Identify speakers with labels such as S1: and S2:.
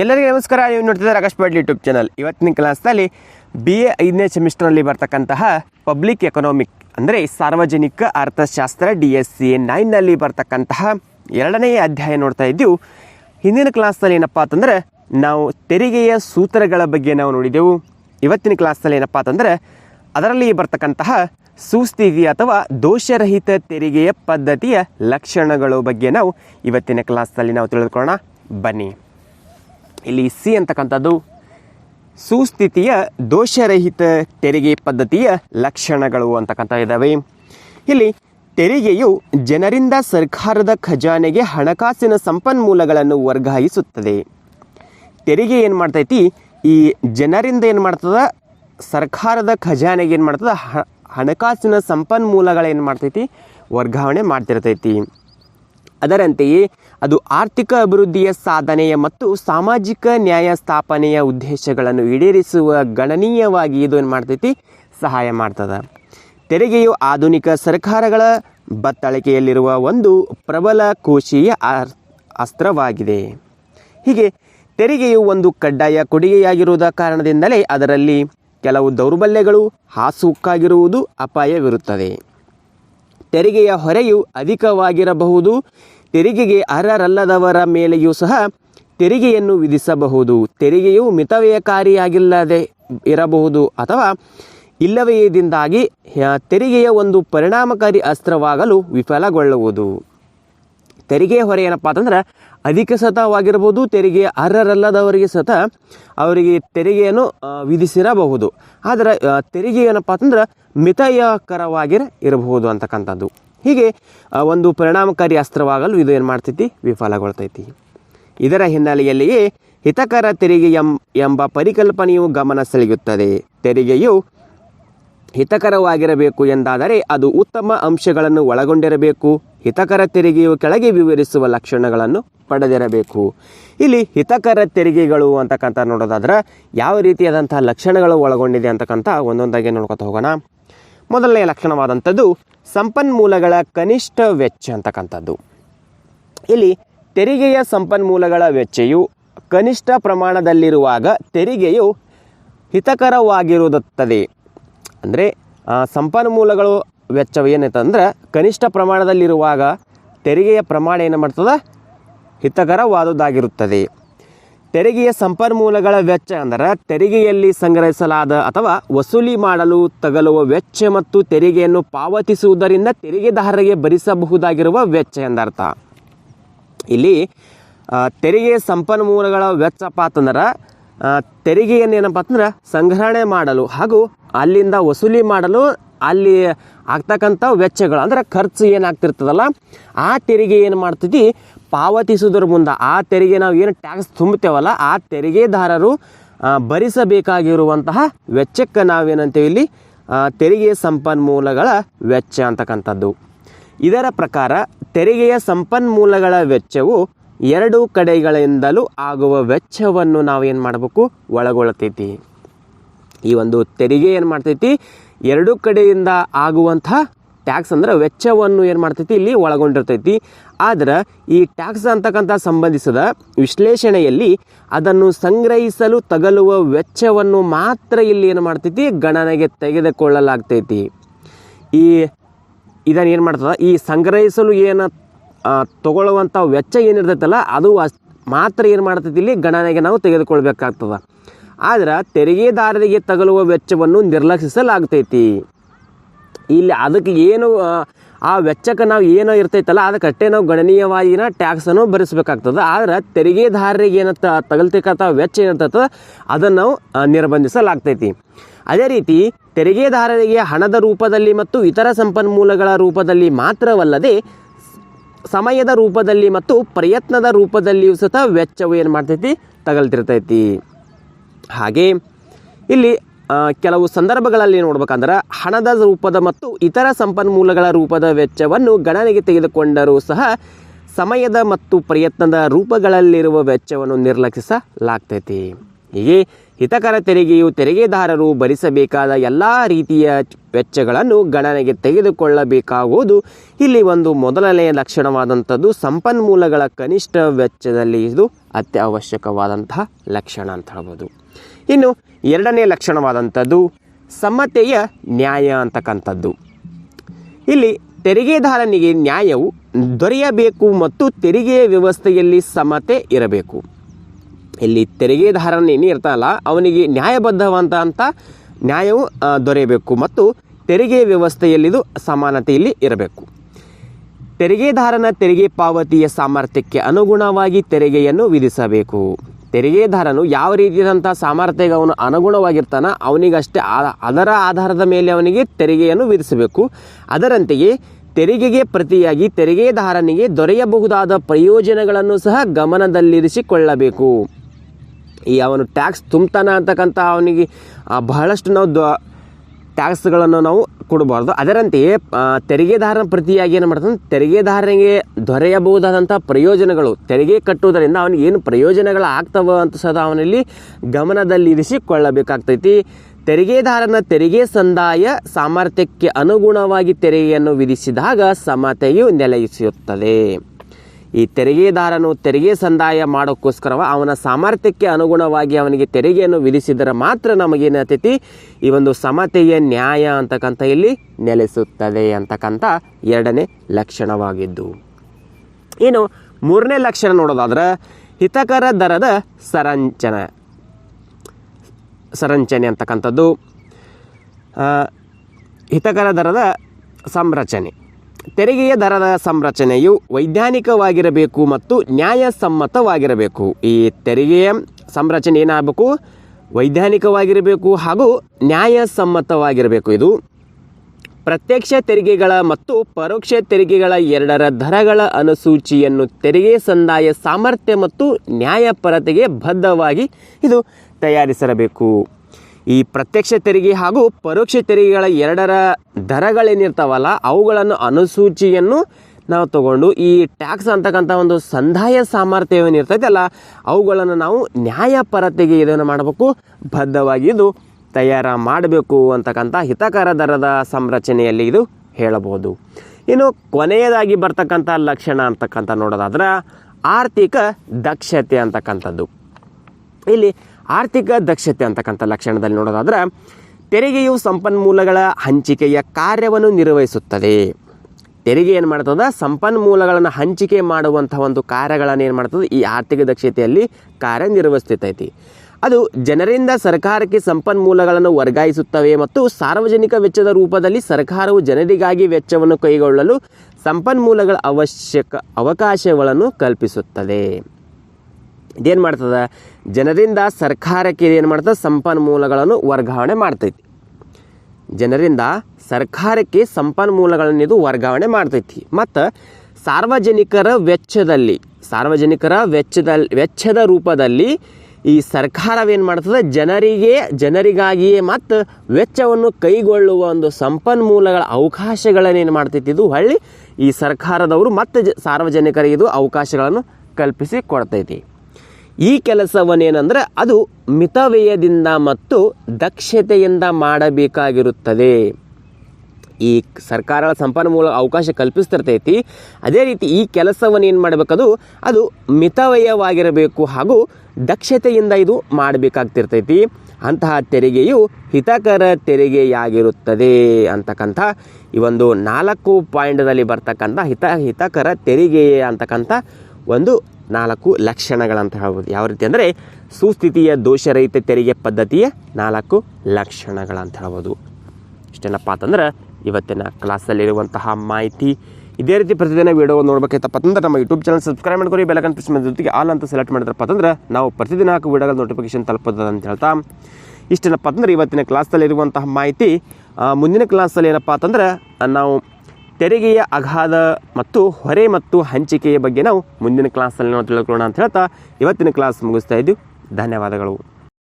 S1: ಎಲ್ಲರಿಗೂ ನಮಸ್ಕಾರ. ನೀವು ನೋಡ್ತಿದ್ದಾರೆ ಆಕಾಶ್ ಪಾಡ್ ಯೂಟ್ಯೂಬ್ ಚಾನಲ್. ಇವತ್ತಿನ ಕ್ಲಾಸ್ನಲ್ಲಿ ಬಿ ಎ ಐದನೇ ಸೆಮಿಸ್ಟರ್ನಲ್ಲಿ ಬರ್ತಕ್ಕಂತಹ ಪಬ್ಲಿಕ್ ಎಕನಾಮಿಕ್ ಅಂದರೆ ಸಾರ್ವಜನಿಕ ಅರ್ಥಶಾಸ್ತ್ರ ಡಿ ಎಸ್ ಸಿ ನೈನ್ನಲ್ಲಿ ಬರ್ತಕ್ಕಂತಹ ಎರಡನೆಯ ಅಧ್ಯಾಯ ನೋಡ್ತಾ ಇದ್ದೀವಿ. ಹಿಂದಿನ ಕ್ಲಾಸ್ನಲ್ಲಿ ಏನಪ್ಪ ಅಂತಂದ್ರೆ ನಾವು ತೆರಿಗೆಯ ಸೂತ್ರಗಳ ಬಗ್ಗೆ ನಾವು ನೋಡಿದೆವು. ಇವತ್ತಿನ ಕ್ಲಾಸ್ನಲ್ಲಿ ಏನಪ್ಪ ಅಂತಂದ್ರೆ ಅದರಲ್ಲಿ ಬರ್ತಕ್ಕಂತಹ ಸುಸ್ಥಿತಿ ಅಥವಾ ದೋಷರಹಿತ ತೆರಿಗೆಯ ಪದ್ಧತಿಯ ಲಕ್ಷಣಗಳು ಬಗ್ಗೆ ನಾವು ಇವತ್ತಿನ ಕ್ಲಾಸ್ನಲ್ಲಿ ನಾವು ತಿಳಿದುಕೊಳ್ಳೋಣ ಬನ್ನಿ. ಇಲ್ಲಿ ಸಿ ಅಂತಕ್ಕಂಥದ್ದು. ಸುಸ್ಥಿತಿಯ ದೋಷರಹಿತ ತೆರಿಗೆ ಪದ್ಧತಿಯ ಲಕ್ಷಣಗಳು ಅಂತಕ್ಕಂಥ ಇದ್ದಾವೆ ಇಲ್ಲಿ ತೆರಿಗೆಯು ಜನರಿಂದ ಸರ್ಕಾರದ ಖಜಾನೆಗೆ ಹಣಕಾಸಿನ ಸಂಪನ್ಮೂಲಗಳನ್ನು ವರ್ಗಾಯಿಸುತ್ತದೆ. ತೆರಿಗೆ ಏನು ಮಾಡ್ತೈತಿ? ಈ ಜನರಿಂದ ಏನು ಮಾಡ್ತದ? ಸರ್ಕಾರದ ಖಜಾನೆಗೆ ಏನು ಮಾಡ್ತದ? ಹಣಕಾಸಿನ ಸಂಪನ್ಮೂಲಗಳೇನು ಮಾಡ್ತೈತಿ? ವರ್ಗಾವಣೆ ಮಾಡ್ತಿರ್ತೈತಿ. ಅದರಂತೆಯೇ ಅದು ಆರ್ಥಿಕ ಅಭಿವೃದ್ಧಿಯ ಸಾಧನೆಯ ಮತ್ತು ಸಾಮಾಜಿಕ ನ್ಯಾಯ ಸ್ಥಾಪನೆಯ ಉದ್ದೇಶಗಳನ್ನು ಈಡೇರಿಸುವ ಗಣನೀಯವಾಗಿ ಇದು ಏನು ಮಾಡ್ತೈತಿ? ಸಹಾಯ ಮಾಡ್ತದೆ. ತೆರಿಗೆಯು ಆಧುನಿಕ ಸರ್ಕಾರಗಳ ಬತ್ತಳಿಕೆಯಲ್ಲಿರುವ ಒಂದು ಪ್ರಬಲ ಕೋಶೀಯ ಅಸ್ತ್ರವಾಗಿದೆ. ಹೀಗೆ ತೆರಿಗೆಯು ಒಂದು ಕಡ್ಡಾಯ ಕೊಡುಗೆಯಾಗಿರುವುದ ಕಾರಣದಿಂದಲೇ ಅದರಲ್ಲಿ ಕೆಲವು ದೌರ್ಬಲ್ಯಗಳು ಹಾಸುಕ್ಕಾಗಿರುವುದು ಅಪಾಯವಿರುತ್ತದೆ. ತೆರಿಗೆಯ ಹೊರೆಯು ಅಧಿಕವಾಗಿರಬಹುದು. ತೆರಿಗೆಗೆ ಅರ್ಹರಲ್ಲದವರ ಮೇಲೆಯೂ ಸಹ ತೆರಿಗೆಯನ್ನು ವಿಧಿಸಬಹುದು. ತೆರಿಗೆಯು ಮಿತವ್ಯಯಕಾರಿಯಾಗಿಲ್ಲದೆ ಇರಬಹುದು ಅಥವಾ ಇಲ್ಲವೆಯದಿಂದಾಗಿ ತೆರಿಗೆಯ ಒಂದು ಪರಿಣಾಮಕಾರಿ ಅಸ್ತ್ರವಾಗಲು ವಿಫಲಗೊಳ್ಳುವುದು. ತೆರಿಗೆ ಹೊರೆ ಏನಪ್ಪ ಅಂತಂದ್ರೆ ಅಧಿಕ ಸತವಾಗಿರ್ಬೋದು ತೆರಿಗೆ ಅರ್ಹರಲ್ಲದವರಿಗೆ ಸತ ಅವರಿಗೆ ತೆರಿಗೆಯನ್ನು ವಿಧಿಸಿರಬಹುದು. ಆದರೆ ತೆರಿಗೆ ಏನಪ್ಪ ಅಂತಂದ್ರೆ ಮಿತಯಕರವಾಗಿರ ಇರಬಹುದು ಅಂತಕ್ಕಂಥದ್ದು. ಹೀಗೆ ಒಂದು ಪರಿಣಾಮಕಾರಿ ಅಸ್ತ್ರವಾಗಲು ಇದು ಏನು ಮಾಡ್ತೈತಿ? ವಿಫಲಗೊಳ್ತೈತಿ. ಇದರ ಹಿನ್ನೆಲೆಯಲ್ಲಿಯೇ ಹಿತಕರ ತೆರಿಗೆ ಎಂಬ ಪರಿಕಲ್ಪನೆಯು ಗಮನ ಸೆಳೆಯುತ್ತದೆ. ತೆರಿಗೆಯು ಹಿತಕರವಾಗಿರಬೇಕು ಎಂದಾದರೆ ಅದು ಉತ್ತಮ ಅಂಶಗಳನ್ನು ಒಳಗೊಂಡಿರಬೇಕು. ಹಿತಕರ ತೆರಿಗೆಯು ಕೆಳಗೆ ವಿವರಿಸುವ ಲಕ್ಷಣಗಳನ್ನು ಪಡೆದಿರಬೇಕು. ಇಲ್ಲಿ ಹಿತಕರ ತೆರಿಗೆಗಳು ಅಂತಕ್ಕಂಥ ನೋಡೋದಾದ್ರೆ ಯಾವ ರೀತಿಯಾದಂಥ ಲಕ್ಷಣಗಳು ಒಳಗೊಂಡಿದೆ ಅಂತಕ್ಕಂಥ ಒಂದೊಂದಾಗಿ ನೋಡ್ಕೊತ ಹೋಗೋಣ. ಮೊದಲನೆಯ ಲಕ್ಷಣವಾದಂಥದ್ದು ಸಂಪನ್ಮೂಲಗಳ ಕನಿಷ್ಠ ವೆಚ್ಚ ಅಂತಕ್ಕಂಥದ್ದು. ಇಲ್ಲಿ ತೆರಿಗೆಯ ಸಂಪನ್ಮೂಲಗಳ ವೆಚ್ಚಯು ಕನಿಷ್ಠ ಪ್ರಮಾಣದಲ್ಲಿರುವಾಗ ತೆರಿಗೆಯು ಹಿತಕರವಾಗಿರುತ್ತದೆ. ಅಂದರೆ ಸಂಪನ್ಮೂಲಗಳು ವೆಚ್ಚವು ಏನೈತಂದ್ರೆ ಕನಿಷ್ಠ ಪ್ರಮಾಣದಲ್ಲಿರುವಾಗ ತೆರಿಗೆಯ ಪ್ರಮಾಣ ಏನು ಮಾಡ್ತದೆ? ಹಿತಕರವಾದುದಾಗಿರುತ್ತದೆ ತೆರಿಗೆಯ ಸಂಪನ್ಮೂಲಗಳ ವೆಚ್ಚ ಅಂದರೆ ತೆರಿಗೆಯಲ್ಲಿ ಸಂಗ್ರಹಿಸಲಾದ ಅಥವಾ ವಸೂಲಿ ಮಾಡಲು ತಗಲುವ ವೆಚ್ಚ ಮತ್ತು ತೆರಿಗೆಯನ್ನು ಪಾವತಿಸುವುದರಿಂದ ತೆರಿಗೆದಾರರಿಗೆ ಭರಿಸಬಹುದಾಗಿರುವ ವೆಚ್ಚ ಎಂದರ್ಥ. ಇಲ್ಲಿ ತೆರಿಗೆಯ ತೆರಿಗೆ ಸಂಪನ್ಮೂಲಗಳ ವೆಚ್ಚಪ್ಪ ಅಂತಂದ್ರೆ ತೆರಿಗೆಯನ್ನು ಏನಪ್ಪ ಅಂದ್ರೆ ಸಂಗ್ರಹಣೆ ಮಾಡಲು ಹಾಗೂ ಅಲ್ಲಿಂದ ವಸೂಲಿ ಮಾಡಲು ಅಲ್ಲಿ ಆಗ್ತಕ್ಕಂಥ ವೆಚ್ಚಗಳು. ಅಂದ್ರೆ ಖರ್ಚು ಏನಾಗ್ತಿರ್ತದಲ್ಲ, ಆ ತೆರಿಗೆ ಏನು ಮಾಡ್ತೈತಿ? ಪಾವತಿಸೋದ್ರ ಮುಂದೆ, ಆ ತೆರಿಗೆ ನಾವು ಏನು ಟ್ಯಾಕ್ಸ್ ತುಂಬುತ್ತೇವಲ್ಲ ಆ ತೆರಿಗೆದಾರರು ಭರಿಸಬೇಕಾಗಿರುವಂತಹ ವೆಚ್ಚಕ್ಕೆ ನಾವೇನಂತೀವಿ ಇಲ್ಲಿ? ತೆರಿಗೆ ಸಂಪನ್ಮೂಲಗಳ ವೆಚ್ಚ ಅಂತಕ್ಕಂಥದ್ದು. ಇದರ ಪ್ರಕಾರ ತೆರಿಗೆಯ ಸಂಪನ್ಮೂಲಗಳ ವೆಚ್ಚವು ಎರಡು ಕಡೆಗಳಿಂದಲೂ ಆಗುವ ವೆಚ್ಚವನ್ನು ನಾವು ಏನು ಮಾಡಬೇಕು? ಒಳಗೊಳ್ತೈತಿ. ಈ ಒಂದು ತೆರಿಗೆ ಏನು ಮಾಡ್ತೈತಿ? ಎರಡು ಕಡೆಯಿಂದ ಆಗುವಂತಹ ಟ್ಯಾಕ್ಸ್ ಅಂದ್ರೆ ವೆಚ್ಚವನ್ನು ಏನು ಮಾಡ್ತೈತಿ? ಇಲ್ಲಿ ಒಳಗೊಂಡಿರ್ತೈತಿ. ಆದ್ರೆ ಈ ಟ್ಯಾಕ್ಸ್ ಅಂತಕ್ಕಂಥ ಸಂಬಂಧಿಸಿದ ವಿಶ್ಲೇಷಣೆಯಲ್ಲಿ ಅದನ್ನು ಸಂಗ್ರಹಿಸಲು ತಗಲುವ ವೆಚ್ಚವನ್ನು ಮಾತ್ರ ಇಲ್ಲಿ ಏನು ಮಾಡ್ತೈತಿ? ಗಣನೆಗೆ ತೆಗೆದುಕೊಳ್ಳಲಾಗ್ತೈತಿ. ಈ ಇದನ್ನು ಏನು ಮಾಡ್ತದ? ಈ ಸಂಗ್ರಹಿಸಲು ಏನು ತಗೊಳ್ಳುವಂಥ ವೆಚ್ಚ ಏನಿರ್ತೈತಲ್ಲ, ಅದು ಅಸ್, ಮಾತ್ರ ಏನು ಮಾಡ್ತೈತಿ ಇಲ್ಲಿ ಗಣನೆಗೆ ನಾವು ತೆಗೆದುಕೊಳ್ಬೇಕಾಗ್ತದ. ಆದ್ರೆ ತೆರಿಗೆದಾರರಿಗೆ ತಗಲುವ ವೆಚ್ಚವನ್ನು ನಿರ್ಲಕ್ಷಿಸಲಾಗ್ತೈತಿ. ಇಲ್ಲಿ ಅದಕ್ಕೆ ಏನು ಆ, ವೆಚ್ಚಕ್ಕೆ ನಾವು ಏನೋ ಇರ್ತೈತಲ್ಲ ಅದಕ್ಕಷ್ಟೇ ನಾವು ಗಣನೀಯವಾಗಿನ ಟ್ಯಾಕ್ಸನ್ನು ಭರಿಸಬೇಕಾಗ್ತದೆ. ಆದ್ರೆ ತೆರಿಗೆದಾರರಿಗೆ ಏನಂತ ತಗಲ್ತಕ್ಕಂಥ ವೆಚ್ಚ ಏನಂತ ಅದನ್ನು ನಾವು ನಿರ್ಬಂಧಿಸಲಾಗ್ತೈತಿ. ಅದೇ ರೀತಿ ತೆರಿಗೆದಾರರಿಗೆ ಹಣದ ರೂಪದಲ್ಲಿ ಮತ್ತು ಇತರ ಸಂಪನ್ಮೂಲಗಳ ರೂಪದಲ್ಲಿ ಮಾತ್ರವಲ್ಲದೆ ಸಮಯದ ರೂಪದಲ್ಲಿ ಮತ್ತು ಪ್ರಯತ್ನದ ರೂಪದಲ್ಲಿಯೂ ಸಹ ವೆಚ್ಚವು ಏನು ಮಾಡ್ತೈತಿ ತಗಲ್ತಿರ್ತೈತಿ. ಹಾಗೆ ಇಲ್ಲಿ ಕೆಲವು ಸಂದರ್ಭಗಳಲ್ಲಿ ನೋಡ್ಬೇಕಂದ್ರೆ ಹಣದ ರೂಪದ ಮತ್ತು ಇತರ ಸಂಪನ್ಮೂಲಗಳ ರೂಪದ ವೆಚ್ಚವನ್ನು ಗಣನೆಗೆ ತೆಗೆದುಕೊಂಡರೂ ಸಹ ಸಮಯದ ಮತ್ತು ಪ್ರಯತ್ನದ ರೂಪಗಳಲ್ಲಿರುವ ವೆಚ್ಚವನ್ನು ನಿರ್ಲಕ್ಷಿಸಲಾಗ್ತೈತಿ. ಹೀಗೆ ಹಿತಕರ ತೆರಿಗೆಯು ತೆರಿಗೆದಾರರು ಭರಿಸಬೇಕಾದ ಎಲ್ಲ ರೀತಿಯ ವೆಚ್ಚಗಳನ್ನು ಗಣನೆಗೆ ತೆಗೆದುಕೊಳ್ಳಬೇಕಾಗುವುದು ಇಲ್ಲಿ ಒಂದು ಮೊದಲನೆಯ ಲಕ್ಷಣವಾದಂಥದ್ದು. ಸಂಪನ್ಮೂಲಗಳ ಕನಿಷ್ಠ ವೆಚ್ಚದಲ್ಲಿ ಇದು ಅತ್ಯವಶ್ಯಕವಾದಂತಹ ಲಕ್ಷಣ ಅಂತ ಹೇಳ್ಬೋದು. ಇನ್ನು ಎರಡನೇ ಲಕ್ಷಣವಾದಂಥದ್ದು ಸಮತೆಯ ನ್ಯಾಯ ಅಂತಕ್ಕಂಥದ್ದು. ಇಲ್ಲಿ ತೆರಿಗೆದಾರನಿಗೆ ನ್ಯಾಯವು ದೊರೆಯಬೇಕು ಮತ್ತು ತೆರಿಗೆಯ ವ್ಯವಸ್ಥೆಯಲ್ಲಿ ಸಮತೆ ಇರಬೇಕು. ಇಲ್ಲಿ ತೆರಿಗೆದಾರನ ಏನು ಇರ್ತಾನಲ್ಲ, ಅವನಿಗೆ ನ್ಯಾಯಬದ್ಧವಂತ ಅಂತ ನ್ಯಾಯವು ದೊರೆಯಬೇಕು ಮತ್ತು ತೆರಿಗೆ ವ್ಯವಸ್ಥೆಯಲ್ಲಿದು ಸಮಾನತೆಯಲ್ಲಿ ಇರಬೇಕು. ತೆರಿಗೆದಾರನ ತೆರಿಗೆ ಪಾವತಿಯ ಸಾಮರ್ಥ್ಯಕ್ಕೆ ಅನುಗುಣವಾಗಿ ತೆರಿಗೆಯನ್ನು ವಿಧಿಸಬೇಕು. ತೆರಿಗೆದಾರನು ಯಾವ ರೀತಿಯಾದಂಥ ಸಾಮರ್ಥ್ಯಗೆ ಅವನು ಅನುಗುಣವಾಗಿರ್ತಾನ ಅವನಿಗಷ್ಟೇ ಅದರ ಆಧಾರದ ಮೇಲೆ ಅವನಿಗೆ ತೆರಿಗೆಯನ್ನು ವಿಧಿಸಬೇಕು. ಅದರಂತೆಯೇ ತೆರಿಗೆಗೆ ಪ್ರತಿಯಾಗಿ ತೆರಿಗೆದಾರನಿಗೆ ದೊರೆಯಬಹುದಾದ ಪ್ರಯೋಜನಗಳನ್ನು ಸಹ ಗಮನದಲ್ಲಿರಿಸಿಕೊಳ್ಳಬೇಕು. ಈ ಅವನು ಟ್ಯಾಕ್ಸ್ ತುಂಬ್ತಾನೆ ಅಂತಕ್ಕಂಥ ಅವನಿಗೆ ಬಹಳಷ್ಟು ನಾವು ದ ಟ್ಯಾಕ್ಸ್ಗಳನ್ನು ನಾವು ಕೊಡಬಾರ್ದು. ಅದರಂತೆಯೇ ತೆರಿಗೆದಾರನ ಪ್ರತಿಯಾಗಿ ಏನು ಮಾಡ್ತಾನೆ? ತೆರಿಗೆದಾರನಿಗೆ ದೊರೆಯಬಹುದಾದಂಥ ಪ್ರಯೋಜನಗಳು. ತೆರಿಗೆ ಕಟ್ಟುವುದರಿಂದ ಅವನಿಗೆ ಏನು ಪ್ರಯೋಜನಗಳು ಆಗ್ತವೆ ಅಂತ ಸದಾ ಅವನಲ್ಲಿ ಗಮನದಲ್ಲಿರಿಸಿಕೊಳ್ಳಬೇಕಾಗ್ತೈತಿ. ತೆರಿಗೆದಾರನ ತೆರಿಗೆ ಸಂದಾಯ ಸಾಮರ್ಥ್ಯಕ್ಕೆ ಅನುಗುಣವಾಗಿ ತೆರಿಗೆಯನ್ನು ವಿಧಿಸಿದಾಗ ಸಮತೆಯು ನೆಲೆಸಿರುತ್ತದೆ. ಈ ತೆರಿಗೆದಾರನು ತೆರಿಗೆ ಸಂದಾಯ ಮಾಡೋಕ್ಕೋಸ್ಕರವ ಅವನ ಸಾಮರ್ಥ್ಯಕ್ಕೆ ಅನುಗುಣವಾಗಿ ಅವನಿಗೆ ತೆರಿಗೆಯನ್ನು ವಿಧಿಸಿದರೆ ಮಾತ್ರ ನಮಗೇನಾಗ್ತೈತಿ ಈ ಒಂದು ಸಮತೆಯ ನ್ಯಾಯ ಅಂತಕ್ಕಂಥ ಇಲ್ಲಿ ನೆಲೆಸುತ್ತದೆ ಅಂತಕ್ಕಂಥ ಎರಡನೇ ಲಕ್ಷಣವಾಗಿದ್ದು. ಏನು ಮೂರನೇ ಲಕ್ಷಣ ನೋಡೋದಾದ್ರೆ ಹಿತಕರ ದರದ ಸರಂಚನ ಸರಂಚನೆ ಅಂತಕ್ಕಂಥದ್ದು. ಹಿತಕರ ದರದ ಸಂರಚನೆ. ತೆರಿಗೆಯ ದರದ ಸಂರಚನೆಯು ವೈಜ್ಞಾನಿಕವಾಗಿರಬೇಕು ಮತ್ತು ನ್ಯಾಯಸಮ್ಮತವಾಗಿರಬೇಕು. ಈ ತೆರಿಗೆಯ ಸಂರಚನೆ ಏನಾಗಬೇಕು? ವೈಜ್ಞಾನಿಕವಾಗಿರಬೇಕು ಹಾಗೂ ನ್ಯಾಯಸಮ್ಮತವಾಗಿರಬೇಕು. ಇದು ಪ್ರತ್ಯಕ್ಷ ತೆರಿಗೆಗಳ ಮತ್ತು ಪರೋಕ್ಷ ತೆರಿಗೆಗಳ ಎರಡರ ದರಗಳ ಅನುಸೂಚಿಯನ್ನು ತೆರಿಗೆ ಸಂದಾಯ ಸಾಮರ್ಥ್ಯ ಮತ್ತು ನ್ಯಾಯಪರತೆಗೆ ಬದ್ಧವಾಗಿ ಇದು ತಯಾರಿಸಿರಬೇಕು. ಈ ಪ್ರತ್ಯಕ್ಷ ತೆರಿಗೆ ಹಾಗೂ ಪರೋಕ್ಷ ತೆರಿಗೆಗಳ ಎರಡರ ದರಗಳೇನಿರ್ತಾವಲ್ಲ, ಅವುಗಳನ್ನು ಅನುಸೂಚಿಯನ್ನು ನಾವು ತಗೊಂಡು ಈ ಟ್ಯಾಕ್ಸ್ ಅಂತಕ್ಕಂಥ ಒಂದು ಸಂದಾಯ ಸಾಮರ್ಥ್ಯ ಏನಿರ್ತೈತಲ್ಲ ಅವುಗಳನ್ನು ನಾವು ನ್ಯಾಯಪರತೆಗೆ ಇದನ್ನು ಮಾಡಬೇಕು ಬದ್ಧವಾಗಿ ಇದು ತಯಾರ ಮಾಡಬೇಕು ಅಂತಕ್ಕಂಥ ಹಿತಕರ ದರದ ಸಂರಚನೆಯಲ್ಲಿ ಇದು ಹೇಳಬಹುದು. ಇನ್ನು ಕೊನೆಯದಾಗಿ ಬರ್ತಕ್ಕಂಥ ಲಕ್ಷಣ ಅಂತಕ್ಕಂಥ ನೋಡೋದಾದ್ರೆ, ಆರ್ಥಿಕ ದಕ್ಷತೆ ಅಂತಕ್ಕಂಥದ್ದು. ಇಲ್ಲಿ ಆರ್ಥಿಕ ದಕ್ಷತೆ ಅಂತಕ್ಕಂಥ ಲಕ್ಷಣದಲ್ಲಿ ನೋಡೋದಾದ್ರೆ, ತೆರಿಗೆಯು ಸಂಪನ್ಮೂಲಗಳ ಹಂಚಿಕೆಯ ಕಾರ್ಯವನ್ನು ನಿರ್ವಹಿಸುತ್ತದೆ. ತೆರಿಗೆ ಏನು ಮಾಡ್ತದ ಸಂಪನ್ಮೂಲಗಳನ್ನು ಹಂಚಿಕೆ ಮಾಡುವಂಥ ಒಂದು ಕಾರ್ಯಗಳನ್ನು ಏನು ಮಾಡ್ತದೆ, ಈ ಆರ್ಥಿಕ ದಕ್ಷತೆಯಲ್ಲಿ ಕಾರ್ಯನಿರ್ವಹಿಸ್ತೈತಿ. ಅದು ಜನರಿಂದ ಸರ್ಕಾರಕ್ಕೆ ಸಂಪನ್ಮೂಲಗಳನ್ನು ವರ್ಗಾಯಿಸುತ್ತವೆ ಮತ್ತು ಸಾರ್ವಜನಿಕ ವೆಚ್ಚದ ರೂಪದಲ್ಲಿ ಸರ್ಕಾರವು ಜನರಿಗಾಗಿ ವೆಚ್ಚವನ್ನು ಕೈಗೊಳ್ಳಲು ಸಂಪನ್ಮೂಲಗಳ ಅವಶ್ಯಕ ಅವಕಾಶಗಳನ್ನು ಕಲ್ಪಿಸುತ್ತದೆ. ಇದೇನು ಮಾಡ್ತದೆ? ಜನರಿಂದ ಸರ್ಕಾರಕ್ಕೆ ಏನು ಮಾಡ್ತದೆ? ಸಂಪನ್ಮೂಲಗಳನ್ನು ವರ್ಗಾವಣೆ ಮಾಡ್ತೈತಿ. ಜನರಿಂದ ಸರ್ಕಾರಕ್ಕೆ ಸಂಪನ್ಮೂಲಗಳನ್ನು ಇದು ವರ್ಗಾವಣೆ ಮಾಡ್ತೈತಿ. ಮತ್ತು ಸಾರ್ವಜನಿಕರ ವೆಚ್ಚದಲ್ಲಿ, ಸಾರ್ವಜನಿಕರ ವೆಚ್ಚದ ವೆಚ್ಚದ ರೂಪದಲ್ಲಿ ಈ ಸರ್ಕಾರವೇನು ಮಾಡ್ತದೆ? ಜನರಿಗೆ, ಜನರಿಗಾಗಿಯೇ ಮತ್ತು ವೆಚ್ಚವನ್ನು ಕೈಗೊಳ್ಳುವ ಒಂದು ಸಂಪನ್ಮೂಲಗಳ ಅವಕಾಶಗಳನ್ನೇನು ಮಾಡ್ತೈತಿ? ಇದು ಹಳ್ಳಿ ಈ ಸರ್ಕಾರದವರು ಮತ್ತು ಸಾರ್ವಜನಿಕರಿಗೆ ಇದು ಅವಕಾಶಗಳನ್ನು ಕಲ್ಪಿಸಿ ಕೊಡ್ತೈತಿ. ಈ ಕೆಲಸವನ್ನೇನೆಂದರೆ ಅದು ಮಿತವ್ಯಯದಿಂದ ಮತ್ತು ದಕ್ಷತೆಯಿಂದ ಮಾಡಬೇಕಾಗಿರುತ್ತದೆ. ಈ ಸರ್ಕಾರ ಸಂಪನ್ಮೂಲ ಅವಕಾಶ ಕಲ್ಪಿಸ್ತಿರ್ತೈತಿ. ಅದೇ ರೀತಿ ಈ ಕೆಲಸವನ್ನು ಏನು ಮಾಡಬೇಕದು? ಅದು ಮಿತವ್ಯಯವಾಗಿರಬೇಕು ಹಾಗೂ ದಕ್ಷತೆಯಿಂದ ಇದು ಮಾಡಬೇಕಾಗ್ತಿರ್ತೈತಿ. ಅಂತಹ ತೆರಿಗೆಯು ಹಿತಕರ ತೆರಿಗೆಯಾಗಿರುತ್ತದೆ ಅಂತಕ್ಕಂಥ ಈ ಒಂದು ನಾಲ್ಕು ಪಾಯಿಂಟ್ದಲ್ಲಿ ಬರ್ತಕ್ಕಂಥ ಹಿತ ಹಿತಕರ ತೆರಿಗೆ ಅಂತಕ್ಕಂಥ ಒಂದು ನಾಲ್ಕು ಲಕ್ಷಣಗಳಂತ ಹೇಳ್ಬೋದು ಯಾವ ರೀತಿ ಅಂದರೆ ಸುಸ್ಥಿತಿಯ ದೋಷರಹಿತ ತೆರಿಗೆ ಪದ್ಧತಿಯ ನಾಲ್ಕು ಲಕ್ಷಣಗಳಂತ ಹೇಳ್ಬೋದು ಇಷ್ಟೇನಪ್ಪ ಅಂತಂದ್ರೆ ಇವತ್ತಿನ ಕ್ಲಾಸಲ್ಲಿರುವಂತಹ ಮಾಹಿತಿ. ಇದೇ ರೀತಿ ಪ್ರತಿದಿನ ವಿಡಿಯೋ ನೋಡಬೇಕಾಯ್ತಪ್ಪ ಅಂತಂದ್ರೆ ನಮ್ಮ ಯೂಟ್ಯೂಬ್ ಚಾನಲ್ ಸಬ್ಸ್ಕ್ರೈಬ್ ಮಾಡ್ಕೊರಿ ಬೆಲಕನ್ ಪ್ರೆಸ್ ಮಾಡಿದ ಜೊತೆಗೆ ಆಲ್ ಅಂತ ಸೆಲೆಕ್ಟ್ ಮಾಡಿದ್ರಪ್ಪ ಅಂತಂದ್ರೆ ನಾವು ಪ್ರತಿದಿನ ಹಾಕೋ ವಿಡಿಯೋಗಳ ನೋಟಿಫಿಕೇಶನ್ ತಲುಪದ ಅಂತ ಹೇಳ್ತಾ. ಇಷ್ಟೇನಪ್ಪ ಅಂತಂದ್ರೆ ಇವತ್ತಿನ ಕ್ಲಾಸಲ್ಲಿರುವಂತಹ ಮಾಹಿತಿ ಮುಂದಿನ ಕ್ಲಾಸಲ್ಲಿ ಏನಪ್ಪ ಅಂತಂದ್ರೆ ನಾವು ತೆರಿಗೆಯ ಅಗಾಧ ಮತ್ತು ಹೊರೆ ಮತ್ತು ಹಂಚಿಕೆಯ ಬಗ್ಗೆ ನಾವು ಮುಂದಿನ ಕ್ಲಾಸಲ್ಲಿ ನಾವು ತಿಳ್ಕೊಳ್ಳೋಣ ಅಂತ ಹೇಳ್ತಾ ಇವತ್ತಿನ ಕ್ಲಾಸ್ ಮುಗಿಸ್ತಾ ಇದ್ದೀವಿ. ಧನ್ಯವಾದಗಳು.